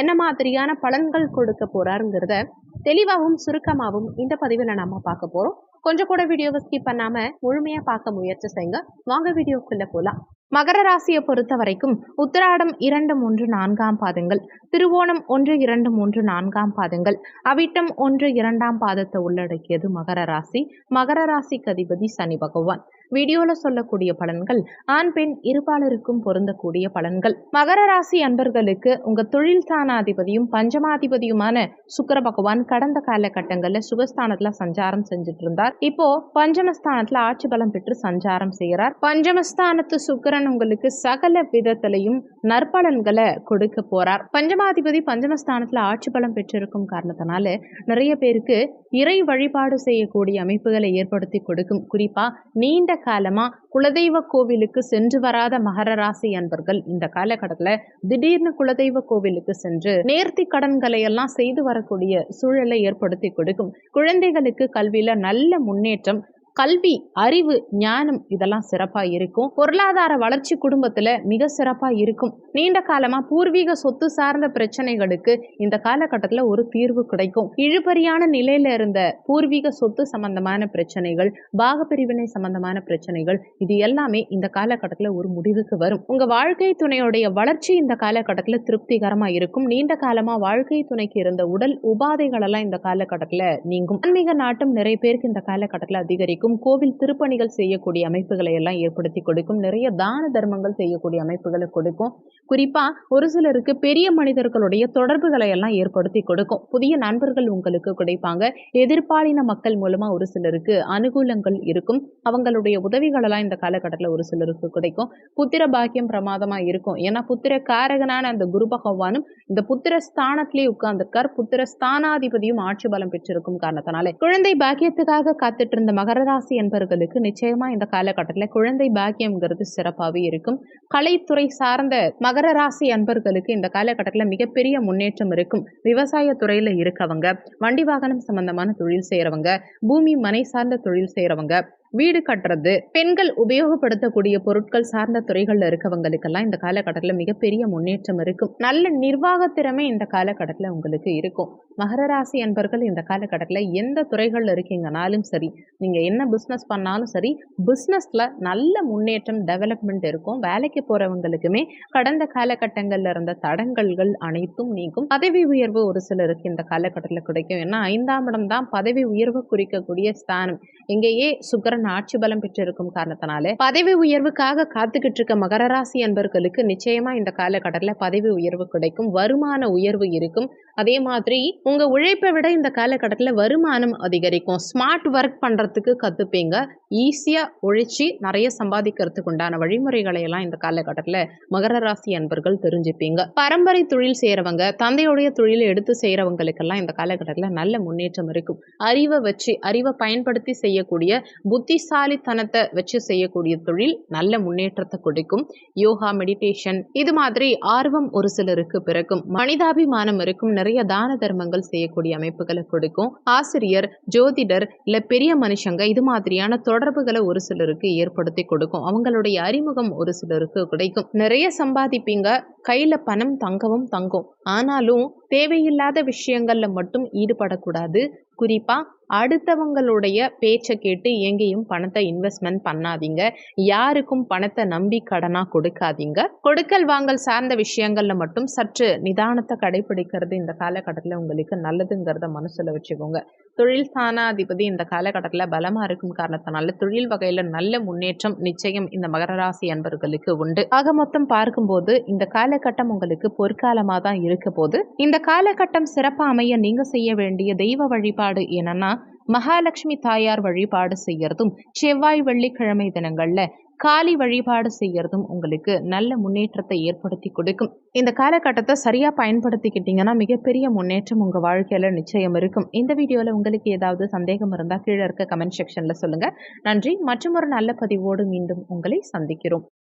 என்ன மாதிரியான பலன்கள் கொடுக்க போறாருங்கிறத தெளிவாகவும் சுருக்கமாகவும் இந்த பதிவில் நம்ம பார்க்க போறோம். கொஞ்சம் கூட வீடியோவை ஸ்கிப் பண்ணாம முழுமையா பார்க்க முயற்சி செய்யுங்க. வாங்க வீடியோக்குள்ள போலாம். மகர ராசியை பொறுத்த வரைக்கும் உத்திராடம் இரண்டு மூன்று நான்காம் பாதங்கள் திருவோணம் ஒன்று இரண்டு மூன்று நான்காம் பாதங்கள் அவிட்டம் ஒன்று இரண்டாம் பாதத்தை உள்ளடக்கியது மகர ராசி. மகர ராசிக்கு அதிபதி சனி பகவான். வீடியோல சொல்லக்கூடிய பலன்கள் ஆண் பெண் இருபாலருக்கும் பொருந்தக்கூடிய பலன்கள். மகர ராசி அன்பர்களுக்கு உங்க தொழில் ஸ்தானாதிபதியும் பஞ்சமாதிபதியுமான சுக்கர பகவான் கடந்த காலகட்டங்களில் சுகஸ்தானத்துல சஞ்சாரம் செஞ்சுட்டு இருந்தார் இப்போ பஞ்சமஸ்தானத்துல ஆட்சி பலம் பெற்று சஞ்சாரம் செய்கிறார் பஞ்சமஸ்தானத்து சுக்கரன் உங்களுக்கு சகல விதத்திலையும் நற்பலன்களை கொடுக்க போறார். பஞ்சமாதிபதி பஞ்சமஸ்தானத்துல ஆட்சி பலம் பெற்றிருக்கும் காரணத்தினால நிறைய பேருக்கு இறை வழிபாடு செய்யக்கூடிய அமைப்புகளை ஏற்படுத்தி கொடுக்கும். குறிப்பா நீண்ட காலமா குலதெய்வ கோவிலுக்கு சென்று வராத மகர ராசி அன்பர்கள் இந்த காலகட்டத்தில் திடீர்னு குலதெய்வ கோவிலுக்கு சென்று நேர்த்தி கடன்களை எல்லாம் செய்து வரக்கூடிய சூழலை ஏற்படுத்தி கொடுக்கும். குழந்தைகளுக்கு கல்வியில நல்ல முன்னேற்றம் கல்வி அறிவு ஞானம் இதெல்லாம் சிறப்பாக இருக்கும். பொருளாதார வளர்ச்சி குடும்பத்தில் மிக சிறப்பாக இருக்கும். நீண்ட காலமாக பூர்வீக சொத்து சார்ந்த பிரச்சனைகளுக்கு இந்த காலகட்டத்தில் ஒரு தீர்வு கிடைக்கும். இழுபறியான நிலையில் இருந்த பூர்வீக சொத்து சம்பந்தமான பிரச்சனைகள் பாகப்பிரிவினை சம்பந்தமான பிரச்சனைகள் இது எல்லாமே இந்த காலகட்டத்தில் ஒரு முடிவுக்கு வரும். உங்கள் வாழ்க்கை துணையுடைய வளர்ச்சி இந்த காலகட்டத்தில் திருப்திகரமாக இருக்கும். நீண்ட காலமாக வாழ்க்கை துணைக்கு இருந்த உடல் உபாதைகளெல்லாம் இந்த காலகட்டத்தில் நீங்கும். ஆன்மீக நாட்டம் நிறைய பேருக்கு இந்த காலகட்டத்தில் அதிகரிக்கும். கொடுக்கும் கோவில் திருப்பணிகள் செய்யக்கூடிய அமைப்புகளை எல்லாம் ஏற்படுத்தி கொடுக்கும் நிறைய தான தர்மங்கள் செய்யக்கூடிய அமைப்புகளை கொடுக்கும். குறிப்பா ஒரு சிலருக்கு பெரிய மனிதர்களுடைய தொடர்புகளை எல்லாம் ஏற்படுத்தி கொடுக்கும். புதிய நண்பர்கள் உங்களுக்கு கிடைப்பாங்க. எதிர்பாலின மக்கள் மூலமா ஒரு சிலருக்கு அனுகூலங்கள் இருக்கும். அவங்களுடைய உதவிகள் எல்லாம் இந்த காலகட்டத்தில் ஒரு சிலருக்கு கிடைக்கும். புத்திர பாக்கியம் பிரமாதமா இருக்கும். ஏன்னா புத்திர காரகனான அந்த குரு பகவானும் இந்த புத்திர ஸ்தானத்திலே உட்கார்ந்துருக்கார். புத்திர ஸ்தானாதிபதியும் ஆட்சி பலம் பெற்றிருக்கும் காரணத்தினாலே. குழந்தை பாக்கியத்துக்காக காத்துட்டு இருந்த மகர ராசி என்பவர்களுக்கு நிச்சயமா இந்த காலகட்டத்தில் குழந்தை பாக்கியம்ங்கிறது சிறப்பாகவே இருக்கும். கலைத்துறை சார்ந்த மகர ராசி அன்பர்களுக்கு இந்த காலகட்டத்தில் மிகப்பெரிய முன்னேற்றம் இருக்கும். விவசாய துறையில் இருக்கவங்க வண்டி வாகனம் சம்பந்தமான தொழில் செய்கிறவங்க பூமி மனை சார்ந்த தொழில் செய்கிறவங்க வீடு கட்டுறது பெண்கள் உபயோகப்படுத்தக்கூடிய பொருட்கள் சார்ந்த துறைகளில் இருக்கவங்களுக்கெல்லாம் இந்த காலகட்டத்தில் மிகப்பெரிய முன்னேற்றம் இருக்கும். நல்ல நிர்வாக திறமை இந்த காலகட்டத்தில் உங்களுக்கு இருக்கும். மகர ராசி அன்பர்கள் இந்த காலகட்டத்தில் எந்த துறைகளில் இருக்கீங்கனாலும் சரி நீங்கள் என்ன பிஸ்னஸ் பண்ணாலும் சரி பிஸ்னஸில் நல்ல முன்னேற்றம் டெவலப்மெண்ட் இருக்கும். வேலைக்கு போகிறவங்களுக்குமே கடந்த காலகட்டங்களில் இருந்த தடங்கல்கள் அனைத்தும் நீங்கும். பதவி உயர்வு ஒரு சிலருக்கு இந்த காலகட்டத்தில் கிடைக்கும். ஏன்னா ஐந்தாம் இடம் தான் பதவி உயர்வு குறிக்கக்கூடிய ஸ்தானம். இங்கேயே சுக்கரன் சந்திரன் ஆட்சி பலம் பெற்றிருக்கும் காரணத்தினால பதவி உயர்வுக்காக காத்துக்கிட்டு இருக்க மகர ராசி அன்பர்களுக்கு நிச்சயமா இந்த காலகட்டத்தில் பதவி உயர்வு கிடைக்கும் வருமான உயர்வு இருக்கும். அதே மாதிரி உங்க உழைப்பை விட இந்த காலகட்டத்தில் வருமானம் அதிகரிக்கும். ஸ்மார்ட் ஒர்க் பண்றதுக்கு கத்துப்பீங்க. ஈஸியா உழைச்சி நிறைய சம்பாதிக்கிறதுக்கு உண்டான வழிமுறைகளை எல்லாம் இந்த காலகட்டத்தில் மகர ராசி அன்பர்கள் தெரிஞ்சுப்பீங்க. பரம்பரை தொழில் செய்யறவங்க தந்தையுடைய தொழிலை எடுத்து செய்யறவங்களுக்கெல்லாம் இந்த காலகட்டத்தில் நல்ல முன்னேற்றம் இருக்கும். அறிவை வச்சு அறிவை பயன்படுத்தி செய்யக்கூடிய புத்தி புத்திசாலித்தனத்தை வச்சு செய்யக்கூடிய தொழில் நல்ல முன்னேற்றத்தை கொடுக்கும். யோகா மெடிடேஷன் இது மாதிரி ஆர்வம் ஒரு சிலருக்கு பிறக்கும். மனிதாபிமானம் இருக்கும். நிறைய தான தர்மங்கள் செய்யக்கூடிய அமைப்புகளை கொடுக்கும். ஆசிரியர் ஜோதிடர் இல்ல பெரிய மனுஷங்க இது மாதிரியான தொடர்புகளை ஒரு சிலருக்கு ஏற்படுத்தி கொடுக்கும். அவங்களுடைய அறிமுகம் ஒரு சிலருக்கு கிடைக்கும். நிறைய சம்பாதிப்பீங்க. கையில பணம் தங்கவும் தங்கும். ஆனாலும் தேவையில்லாத விஷயங்கள்ல மட்டும் ஈடுபடக்கூடாது. குறிப்பா அடுத்தவங்களுடைய பேச்சை கேட்டு எங்கேயும் பணத்தை இன்வெஸ்ட்மெண்ட் பண்ணாதீங்க. யாருக்கும் பணத்தை நம்பி கடனாக கொடுக்காதீங்க. கொடுக்கல் வாங்கல் சார்ந்த விஷயங்களில் மட்டும் சற்று நிதானத்தை கடைபிடிக்கிறது இந்த காலகட்டத்தில் உங்களுக்கு நல்லதுங்கிறத மனசில் வச்சுக்கோங்க. தொழில் ஸ்தானாதிபதி இந்த காலகட்டத்தில் பலமாக இருக்கும் காரணத்தினால தொழில் வகையில் நல்ல முன்னேற்றம் நிச்சயம் இந்த மகர ராசி அன்பர்களுக்கு உண்டு. ஆக மொத்தம் பார்க்கும்போது இந்த காலகட்டம் உங்களுக்கு பொற்காலமாக தான் இருக்க போது. இந்த காலகட்டம் சிறப்பாக அமைய நீங்கள் செய்ய வேண்டிய தெய்வ வழிபாடு என்னன்னா மகாலட்சுமி தாயார் வழிபாடு செய்யறதும் செவ்வாய் வெள்ளிக்கிழமை தினங்கள்ல காலி வழிபாடு செய்யறதும் உங்களுக்கு நல்ல முன்னேற்றத்தை ஏற்படுத்தி கொடுக்கும். இந்த காலகட்டத்தை சரியா பயன்படுத்திக்கிட்டீங்கன்னா மிகப்பெரிய முன்னேற்றம் உங்க வாழ்க்கையில நிச்சயம் இருக்கும். இந்த வீடியோல உங்களுக்கு ஏதாவது சந்தேகம் இருந்தா கீழே இருக்க கமெண்ட் செக்ஷன்ல சொல்லுங்க. நன்றி. மற்றும் ஒரு நல்ல பதிவோடு மீண்டும் உங்களை சந்திக்கிறோம்.